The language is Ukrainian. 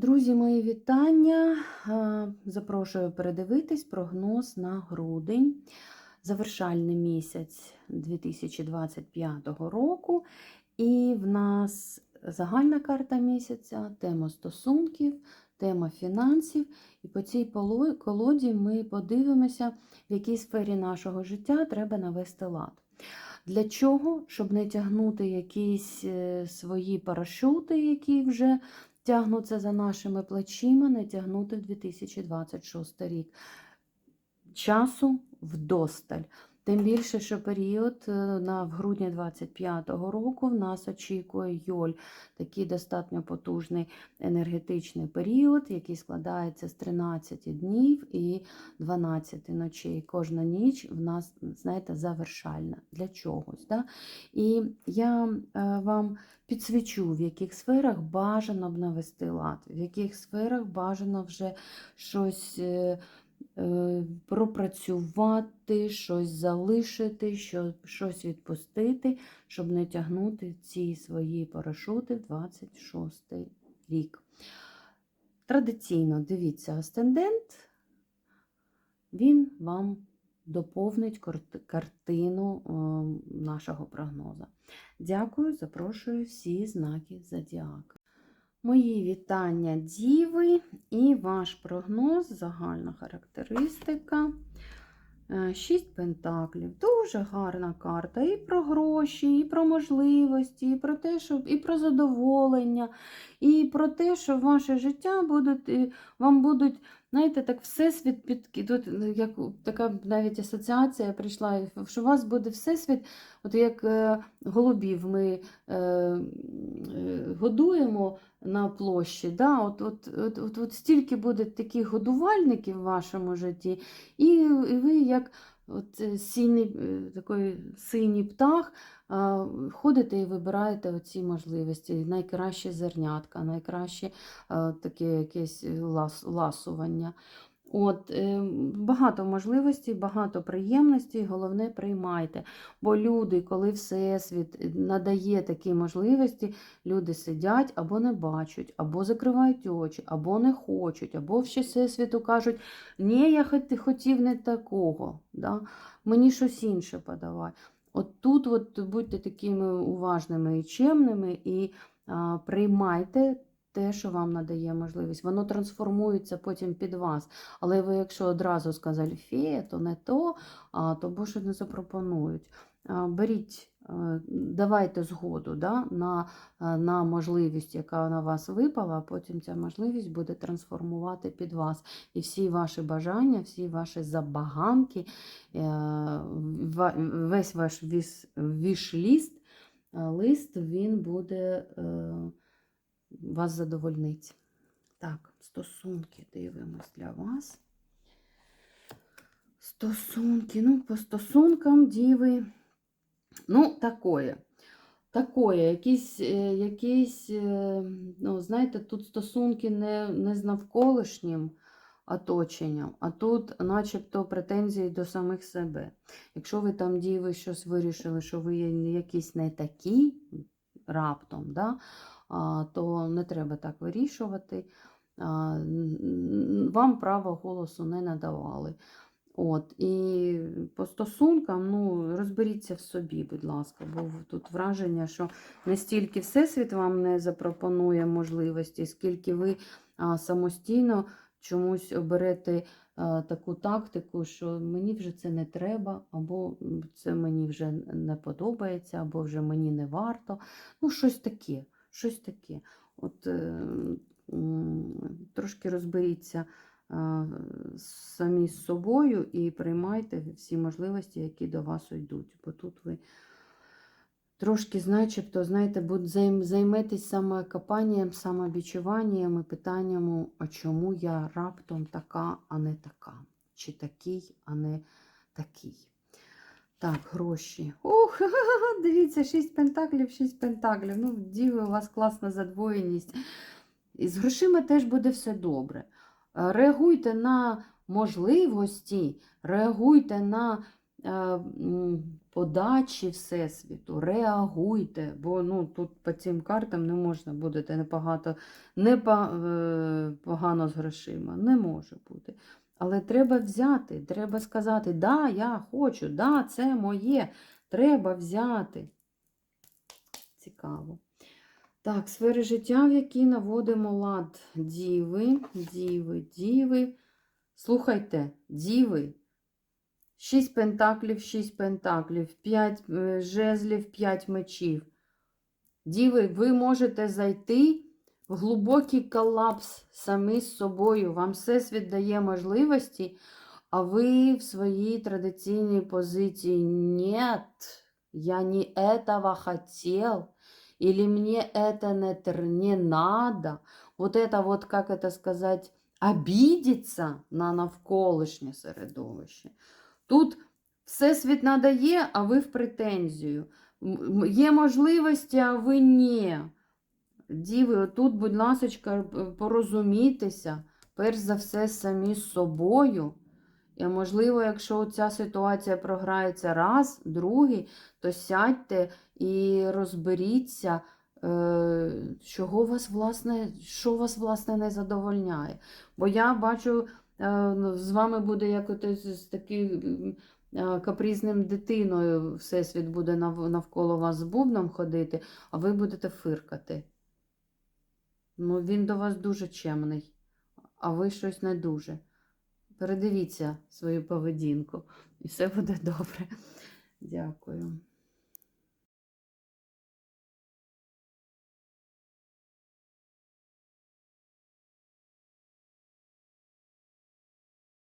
Друзі, мої вітання. Запрошую передивитись прогноз на грудень, завершальний місяць 2025 року. І в нас загальна карта місяця, тема стосунків, тема фінансів. І по цій колоді ми подивимося, в якій сфері нашого життя треба навести лад. Для чого? Щоб не тягнути якісь е, свої парашути, які вже тягнуться за нашими плечима, не тягнути в 2026 рік. Часу вдосталь. Тим більше, що період е, на в грудні 25-го року в нас очікує Йоль, такий достатньо потужний енергетичний період, який складається з 13 днів і 12 ночей. Кожна ніч в нас, знаєте, завершальна для чогось. Да? І я е, вам підсвічу, в яких сферах бажано б навести лад, в яких сферах бажано вже щось е, пропрацювати, щось залишити, щось відпустити, щоб не тягнути ці свої парашути в 26 рік. Традиційно дивіться асцендент, він вам доповнить картину е, нашого прогнозу. Дякую, запрошую всі знаки Зодіака. Мої вітання, Діви, і ваш прогноз, загальна характеристика. Е, Шість пентаклів. Дуже гарна карта. І про гроші, і про можливості, і про те, що і про задоволення, і про те, що ваше життя будуть, вам будуть, знаєте, так всесвіт під тут, як така навіть асоціація прийшла, що у вас буде всесвіт, от як е, голубів ми е, е, годуємо на площі. Да? От, от, от, от, от стільки буде таких годувальників в вашому житті, і, і ви як от, е, синій, е, такий синій птах ходите і вибираєте оці можливості, Найкраще зернятка, найкраще таке якесь лас, ласування. От, е, Багато можливостей, багато приємностей, головне приймайте. Бо люди, коли Всесвіт надає такі можливості, люди сидять або не бачать, або закривають очі, або не хочуть, або ще Всесвіту кажуть, ні, я хот- хотів не такого, да? мені щось інше подавай. От тут от будьте такими уважними і чемними, і а, приймайте те, що вам надає можливість. Воно трансформується потім під вас. Але ви, якщо одразу сказали фея, то не то, а, то більше не запропонують. Беріть, е, давайте згоду да, на, е, на можливість, яка на вас випала, а потім ця можливість буде трансформувати під вас. І всі ваші бажання, всі ваші забаганки, е, весь ваш віш- віш-ліст, лист, він буде вас задовольнить. Так, стосунки дивимось для вас. Стосунки, ну, по стосункам діви, ну, такое. Такое, якісь, е, якісь, е, ну, знаєте, тут стосунки не, не з навколишнім оточенням, а тут начебто претензії до самих себе. Якщо ви там діви щось вирішили, що ви якісь не такі раптом, да, то не треба так вирішувати. Вам права голосу не надавали. От, і по стосункам, ну, розберіться в собі, будь ласка, бо тут враження, що не стільки Всесвіт вам не запропонує можливості, скільки ви самостійно чомусь оберете таку тактику, що мені вже це не треба, або це мені вже не подобається, або вже мені не варто. Ну, щось таке, щось таке. От е, м, трошки розберіться самі з собою і приймайте всі можливості, які до вас йдуть. Бо тут ви трошки, начебто, знаєте, займетесь самокопанням, самобічуванням і питанням, а чому я раптом така, а не така? Чи такий, а не такий? Так, гроші. Ух, дивіться, 6 пентаклів, 6 пентаклів. Ну, діви, у вас класна задвоєність. І з грошима теж буде все добре. Е, Реагуйте на можливості, реагуйте на е, подачі Всесвіту, реагуйте, бо ну, тут по цим картам не можна будете непогато, не е, погано з грошима. Не може бути. Але треба взяти, треба сказати, да, я хочу, да, це моє. Треба взяти. Цікаво. Так, сфери життя, в які наводимо лад. Діви, діви, діви. Слухайте, діви. Шість пентаклів, шість пентаклів, п'ять е, жезлів, п'ять мечів. Діви, ви можете зайти глибокий колапс самі з собою. Вам всесвіт дає можливості, а ви в своїй традиційній позиції «Нет, я не этого хотел» или «мне это не, тр- не надо». Вот это вот, как это сказать, обідеться на навколишнє середовище. Тут всесвіт надає, а ви в претензію. М- м- Є можливості, а ви ні. Діви, отут, будь ласка, порозумітеся, перш за все, самі з собою. І, можливо, якщо ця ситуація програється раз, другий, то сядьте і розберіться, е, чого вас, власне, що вас, власне, не задовольняє. Бо я бачу, е, ну, з вами буде як от з таким е, капризним дитиною, всесвіт буде навколо вас з бубном ходити, а ви будете фиркати. Ну, він до вас дуже чемний, а ви щось не дуже. Передивіться свою поведінку, і все буде добре. Дякую.